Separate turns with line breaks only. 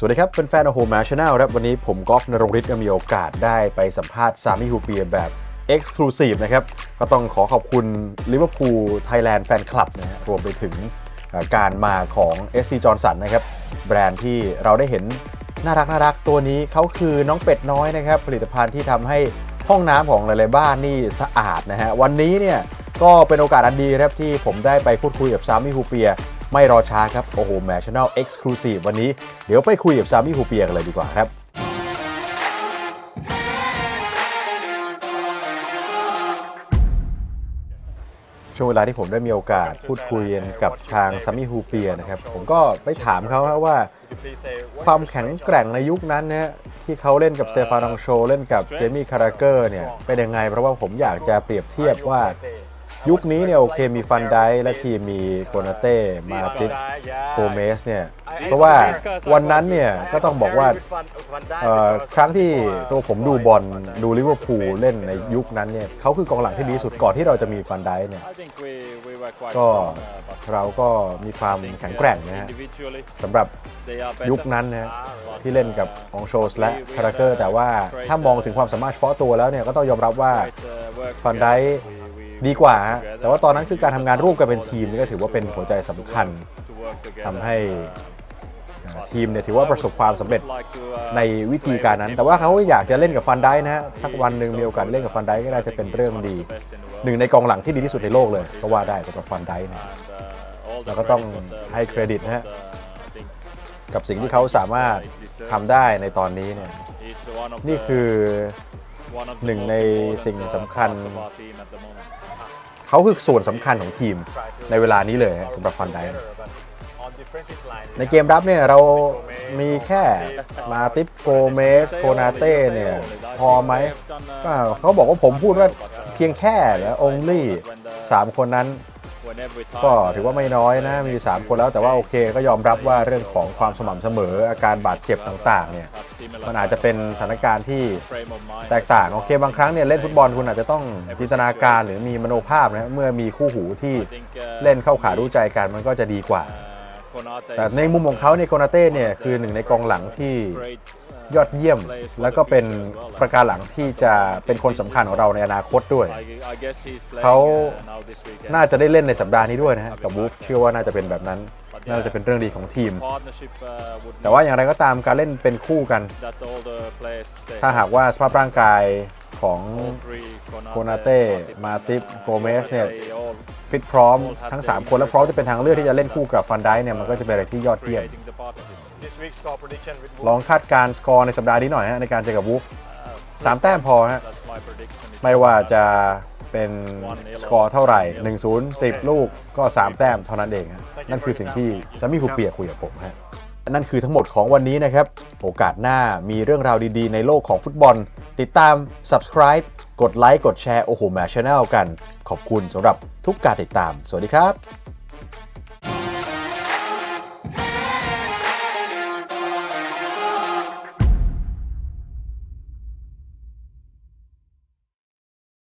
สวัสดีครับเป็นแฟนโอโหมาชาแนลครับวันนี้ผมกอล์ฟนรงฤทธิ์มีโอกาสได้ไปสัมภาษณ์ซามิฮูเปียแบบ Exclusive นะครับ ก็ต้องขอขอบคุณ Liverpool Thailand Fan Club นะฮะรวมไปถึงการมาของ SC Johnson นะครับ แบรนด์ที่เราได้เห็นน่ารักน่ารักตัวนี้เขาคือน้องเป็ดน้อยนะครับ ผลิตภัณฑ์ที่ทำให้ห้องน้ำของหลายๆบ้านนี่สะอาดนะฮะวันนี้เนี่ยก็เป็นโอกาสอันดีครับที่ผมได้ไปพูดคุยกับซามิฮูเปีย ไม่รอช้าครับ โอ้โหแมชแนลเอ็กซ์คลูซีฟวันนี้เดี๋ยวไปคุยกับซามิฮูเปียกันเลยดีกว่าครับช่วงเวลาที่ผมได้มีโอกาสพูดคุยกับทางซามิฮูเปียนะครับผมก็ไปถามเขาครับว่าความแข็งแกร่งในยุคนั้นนะที่เขาเล่นกับสเตฟานองโชเล่นกับเจมี่คาราเกอร์เนี่ยเป็นยังไงเพราะว่าผมอยากจะเปรียบเทียบว่า ยุคนี้เนี่ยโอเคมีฟันไดและทีมมีโกนาเต้มาติสโกเมสเนี่ยเพราะว่าวันนั้นเนี่ยก็ต้องบอกว่าครั้งที่ตัวผมดูบอลดูลิเวอร์พูลเล่นในยุคนั้นเนี่ยเขาคือกองหลังที่ดีสุดก่อนที่เราจะมีฟันไดเนี่ยก็เราก็มีความแข็งแกร่งนะฮะสำหรับยุคนั้นนะที่เล่นกับองโชสและคาราเกอร์แต่ว่าถ้ามองถึงความสามารถเฉพาะตัวแล้วเนี่ยก็ต้องยอมรับว่าฟันได ดีกว่าฮะแต่ว่าตอนนั้นคือการทำงานร่วมกันเป็นทีมนี่ก็ถือว่าเป็นหัวใจสำคัญทำให้อ่าทีมเนี่ยถือว่าประสบความสำเร็จในวิธีการนั้น แต่ว่าเขาก็อยากจะเล่นกับฟันได้นะฮะสักวันหนึ่งมีโอกาสเล่นกับฟันได้ก็น่าจะเป็นเรื่องดี หนึ่งในกองหลังที่ดีที่สุดในโลกเลย ก็ว่าได้สำหรับฟันได้นะแล้วก็ต้องให้เครดิตนะฮะกับสิ่งที่เขาสามารถทำได้ในตอนนี้เนี่ยนี่คือ หนึ่งในสิ่งสำคัญ เขาคือส่วนสำคัญของทีมในเวลานี้เลยฮะสำหรับฟันไดนะในเกมรับเนี่ยเรามีแค่มาติปโกเมสโคนาเต้เนี่ยพอไหมก็เขาบอกว่าผมพูดว่าเพียงแค่แล้วองลี่สามคนนั้น ก็ถือว่าไม่น้อยนะ มี 3 คนแล้วแต่ว่าโอเค ก็ยอมรับว่าเรื่องของความสม่ำเสมออาการบาดเจ็บต่างๆเนี่ย มันอาจจะเป็นสถานการณ์ที่แตกต่าง โอเค บางครั้งเนี่ยเล่นฟุตบอลคุณอาจจะต้องจินตนาการหรือมีมโนภาพนะเมื่อมีคู่หูที่เล่นเข้าขารู้ใจกันมันก็จะดีกว่า แต่ในมุมของเขาเนี่ยโกนาเต้เนี่ยคือหนึ่งในกองหลังที่ ยอดเยี่ยม แล้วก็เป็นประการหลังที่จะเป็นคนสำคัญของเราในอนาคตด้วย เขาน่าจะได้เล่นในสัปดาห์นี้ด้วยนะฮะกับวูฟเชื่อว่าน่าจะเป็นแบบนั้น น่าจะเป็นเรื่องดีของทีม แต่ว่าอย่างไรก็ตามการเล่นเป็นคู่กัน ถ้าหากว่าสภาพร่างกาย ของโกนาเต้มาติปโกเมสเนี่ยฟิตพร้อมทั้ง 3 คนและพร้อมจะเป็นทางเลือกที่จะเล่นคู่กับฟันไดเนี่ยมันก็จะเป็นอะไรที่ยอดเยี่ยมลองคาดการ์สกอร์ในสัปดาห์นี้หน่อยฮะในการเจอกับวูฟสามแต้มพอฮะไม่ว่าจะเป็นสกอร์เท่าไหร่ 1 0 10 ลูกก็ 3 แต้มเท่านั้นเอง นั่นคือสิ่งที่ซามิฮูเปียคุยกับผมฮะนั่นคือทั้งหมดของวันนี้นะครับ โอกาสหน้ามีเรื่องราวดีๆ ในโลกของฟุตบอล ติดตาม subscribe กดไลค์กดแชร์โอ้โหแมชแนลกัน ขอบคุณสำหรับทุกการติดตาม สวัสดีครับ